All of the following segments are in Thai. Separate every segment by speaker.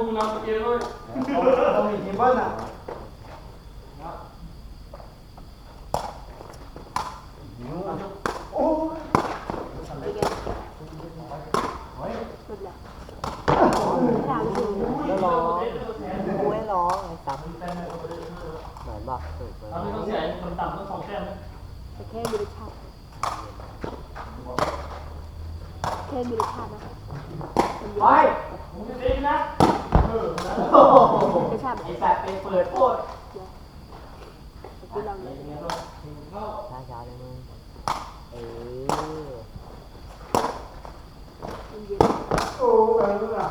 Speaker 1: วกมึงนำสเกลด้วย
Speaker 2: ต้องมีทีมเบิ้ลอะโอ้ย
Speaker 3: เป็นไง
Speaker 2: เฮ้ย
Speaker 3: สุดละถามถึง
Speaker 4: แล้วร้องกูให้ร้องไอ้สัตว์เหมือนบอกถูกเลย
Speaker 1: เราไม่ต้องเสียคนต่ำต้องสองแต้มนะ
Speaker 3: แต่แค่มีรสชาติแค่มีรสชาตินะมันเย
Speaker 2: ไป
Speaker 3: อะ
Speaker 1: มึงจะเสียนะเออนะ
Speaker 2: โอ้โหไอ้สัตว์ไปเปิดโคตร
Speaker 4: ช้าช้าเลยมึงเออ
Speaker 2: โอ้ยรู้อะ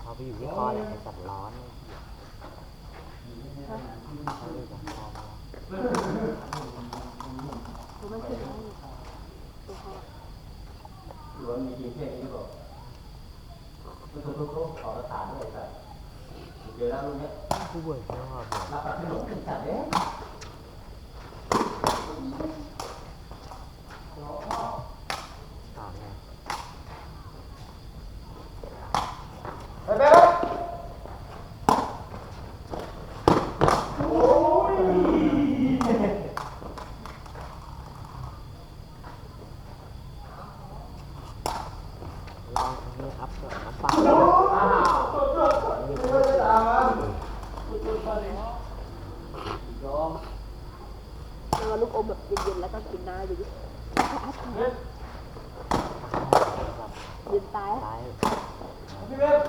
Speaker 4: เขาไปอยู่ที่คอเลยไอ้สัตว์ร้อนเอาไปกับคอมา
Speaker 3: เพราะมันขึ้นได้ตัวเขา
Speaker 2: หรือว่ามีทีมเพ่งนี่บอกทุกทุกทุกขอประสานด้วยสัตว์เดี๋ยวแล้วรุ่น นี้
Speaker 4: กูเบื่อไม่พอเบื่อ
Speaker 2: รับแบบขนมสัตว์เด้
Speaker 4: ต่อเนี่ย
Speaker 2: ไปไปไป
Speaker 4: ลองอันนี้อัพกับน้ำปลา
Speaker 2: อ้าวนี่ก็จะตามมา
Speaker 3: เอาลูกอมแบบเย็นๆแล้วก็กินน้ำดูดิอัด
Speaker 1: เย
Speaker 3: เย็นตาย
Speaker 4: ซ้าย
Speaker 2: พี่เว็บ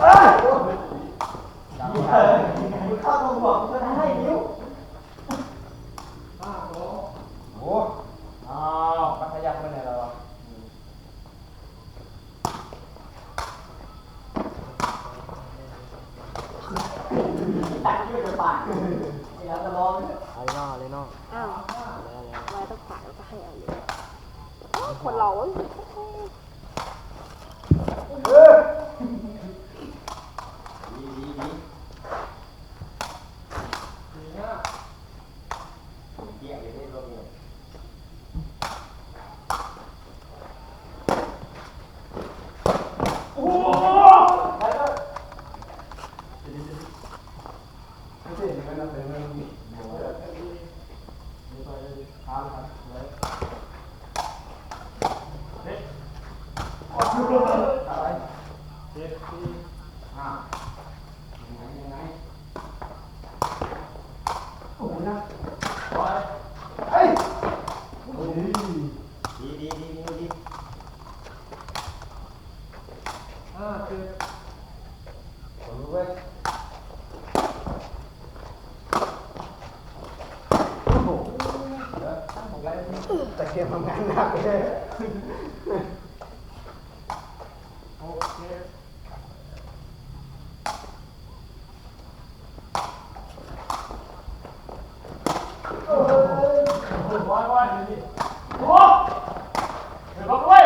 Speaker 2: เอ้ยเข้าตรงหัวมึงก็ได้นิ้วโอ้อ้าวมันขยับไปไหนแล้ววะตัดด้วยกระบาดา
Speaker 4: ย
Speaker 3: ต้องขายแล้วก็ให้เอาเลยอ้าวคนเรา
Speaker 2: เฮ้ยดีดีดีดีนะเกี่ยงเลยได้รวมเนี่ยโอ้โหไปก็ไม่ใช่อย่างนั้นนะเป็นเรื่องนี้โอ้ยนี่ไปเลยทานครับเลย
Speaker 1: เฮ้ย
Speaker 2: อะไร
Speaker 1: เจ็ดสี่
Speaker 2: อ่ายังไงยังไงโอ้โหนะ
Speaker 1: ร้อย
Speaker 2: เฮ้ยดีดีดีดีดีอ่าคือผมรู้เว้ยโอ้โหเดี๋ยวตั้งผมไว้แต่เกมทำงานหนักเลย
Speaker 1: โอเคร้อยร้อยนี่โอ้เดี๋ยวบอกด้วย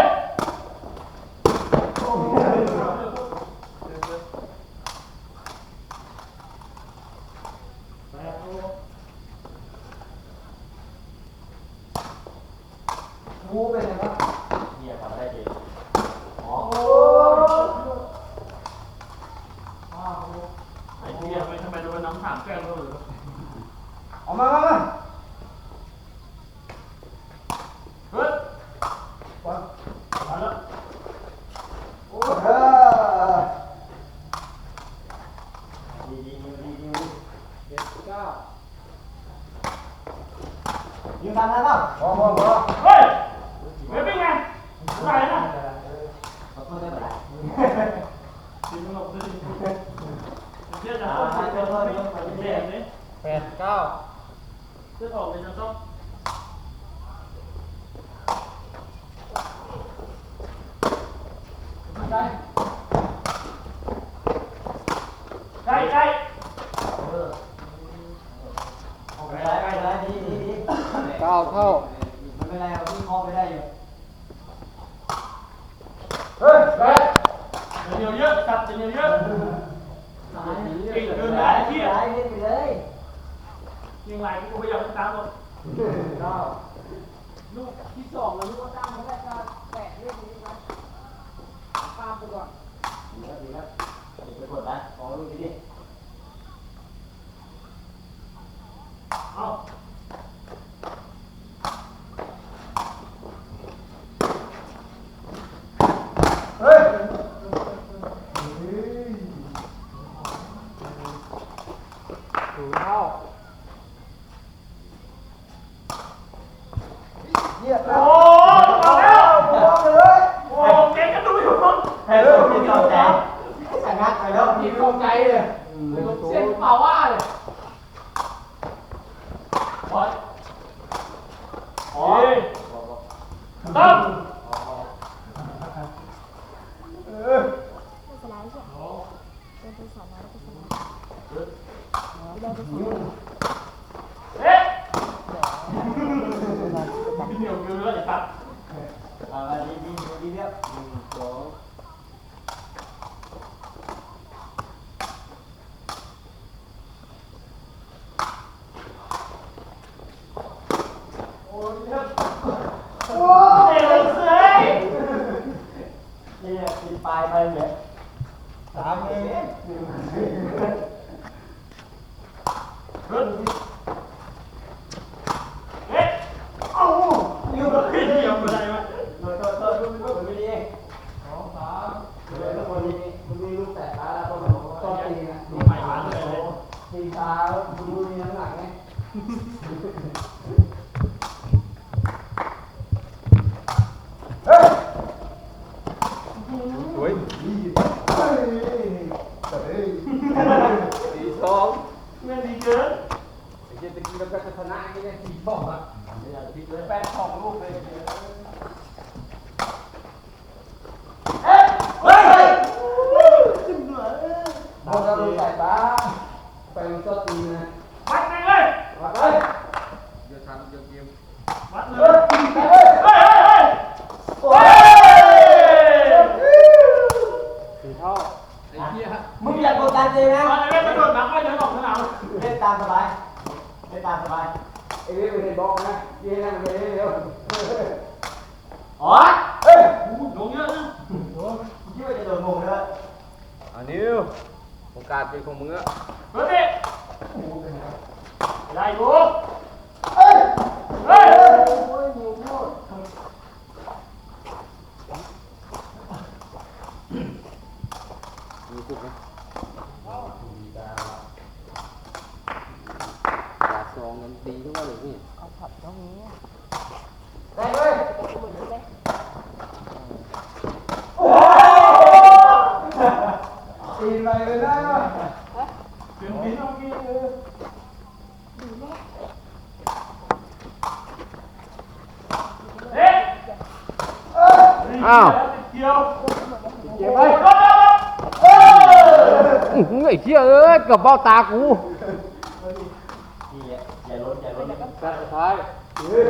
Speaker 1: แปดตัว
Speaker 2: งูเป็นไงบ้างเนี่ยทำได้ดีอ๋อโอ้
Speaker 1: อ้าวไอ้เหี้ยไม่ทำไมโดนน้ำถามแกล้งเราหรือ
Speaker 2: เอามามามา
Speaker 1: เฮ้ย
Speaker 2: วาง
Speaker 1: มาแล้ว
Speaker 2: โอ้ เออดีดีดีดีดีเจ็ดเก้ายิงทันแล้วเปล่าพอพอพอ
Speaker 1: เป็นไงไรนะ
Speaker 2: ขอโทษได้ไหม
Speaker 1: จริงหรอกจริงเชื่อจะเอาไปเจอเพิ่มเยอกว่านี้เลยนี่
Speaker 2: แปดเก้า
Speaker 1: เชื่อออกเลยจะต้องได้ได้ได้
Speaker 2: เออเอาไปได้ไปได้ดีดีดี
Speaker 4: เก้าเท่า
Speaker 2: มันไม่เป็นไรเราวิ่งคอไปได้อยู่เฮ้ยเฮ้ย
Speaker 1: เดี๋ยวเยอะตัดเดี๋ยวเยอะ
Speaker 2: ก่งเกินไปที่ไรเล่นไปเลย
Speaker 1: ยิงไหลกูพยายามตามหมด
Speaker 2: เก้า
Speaker 1: ลูกที่สองแล้วลูกก็ตามมาได้ก็แตะเล่นนี้นะตามไปก่อน
Speaker 2: ดีแล้วดีแล้ว ไปกดนะมองลูกนี้ดิ
Speaker 1: เอา
Speaker 4: เฮ้ย
Speaker 5: ถูเท่า
Speaker 4: เยียบแล้
Speaker 1: โอ้
Speaker 4: ว
Speaker 1: เอาแล้ว
Speaker 4: เลย
Speaker 1: โอ้เก่งกันดูอยู่
Speaker 2: ให้ลูกที่เข้าใจ
Speaker 4: ชนะไปแล้ว
Speaker 5: ทีมเข้าใจเลยเส้นเปล่าว่าเลย
Speaker 1: บอลโอ้ยตั้ม
Speaker 4: เออ
Speaker 3: ไม่เป็นไรใช่เป็นไปสอนน้อยเป็สอนไม่ได้เป็สอน
Speaker 1: เอ๊ะพี่เหนียวเกลือไอ้ตัด
Speaker 2: เอามาดีดีดีเรียบหนึ่งสอง
Speaker 1: โอ้ยเฮ้ย
Speaker 2: นี่ตีปลายไปเนี่ย
Speaker 4: สามเอง
Speaker 1: ขึ้นเอ๊ะ
Speaker 4: เอ้า
Speaker 1: เหนียวขึ้นเหนียวอะไรวะ
Speaker 2: โดนโดนโดนลูกลูกไม่ดีเอง
Speaker 4: สองสาม
Speaker 2: เดี๋ยวทุกคนนี้มันมีลูกแตะตาแล้วต้อง
Speaker 4: ก็ตีนะ
Speaker 1: ดูใหม่หวานเลย
Speaker 4: ตีตาดูมีน้ำหนักไงเฮ้ย
Speaker 5: สวย
Speaker 4: นี่เฮ้ยเฮ้ย
Speaker 5: สีสอง
Speaker 1: แม่ดีเกิน
Speaker 5: ไอ้เจตะกี้เราก็ชนะไอ้เนี่ยสีสองอะ
Speaker 2: อย่าพลิกเลย
Speaker 5: แปดสองลูกเลย
Speaker 1: เอ๊ะเฮ้ย
Speaker 4: บอลเราใส่บ้าไปมันก็ตีนะ
Speaker 1: วัดเลยเลย
Speaker 4: มาเลย
Speaker 5: เดี๋ยวทันเดี๋ยวเกม
Speaker 1: วัดเล
Speaker 4: เฮ้
Speaker 1: ย
Speaker 4: ย
Speaker 1: เฮ้ยเฮ้ยเฮ้ยเฮ้ย
Speaker 5: สีเท่าไอ้เหี้ย
Speaker 2: มึงอยากกดดันจริงนะ
Speaker 1: มาเลยแม่กระโดดหนักไปเดินออกสนาม
Speaker 2: เล่นตามสบายเล่นตามสบาย
Speaker 4: ไอ้นี่ไม่ได้บอกนะยี่นั่งไปเร็ว
Speaker 2: อ๋อ
Speaker 4: เฮ้ย
Speaker 1: ลงเยอะนะ
Speaker 2: คิดว่าจะโดนมงเลย
Speaker 5: อันนิวโอกาสเป็นของมึงอะ
Speaker 1: เฮ้ยได้กู
Speaker 4: เฮ้ย
Speaker 1: เฮ้ย
Speaker 4: โอ้ยหิวโคตร
Speaker 5: มีกุ๊กไหมยาสองกันดีทุกวันเลยพี่
Speaker 3: เอาผับตรงนี้
Speaker 4: ได้เลย
Speaker 3: หมุนเลย
Speaker 4: โอ้ตีไปเลยนะ
Speaker 1: เดี๋ยวนี้ต้องกิน
Speaker 3: ดีแน่
Speaker 1: เอ๊ะ
Speaker 5: อ้าว
Speaker 1: เกี่ยว
Speaker 5: เก็บ
Speaker 1: ไป
Speaker 5: ไว้
Speaker 1: ก็ได้เออ
Speaker 5: อื้อหือไอ้เหี้ยเอ้ยเกับเบ้าตากู
Speaker 2: นี่อย่าล้นอย่าล้น
Speaker 5: แปดสุดท้าย
Speaker 4: เฮ้ย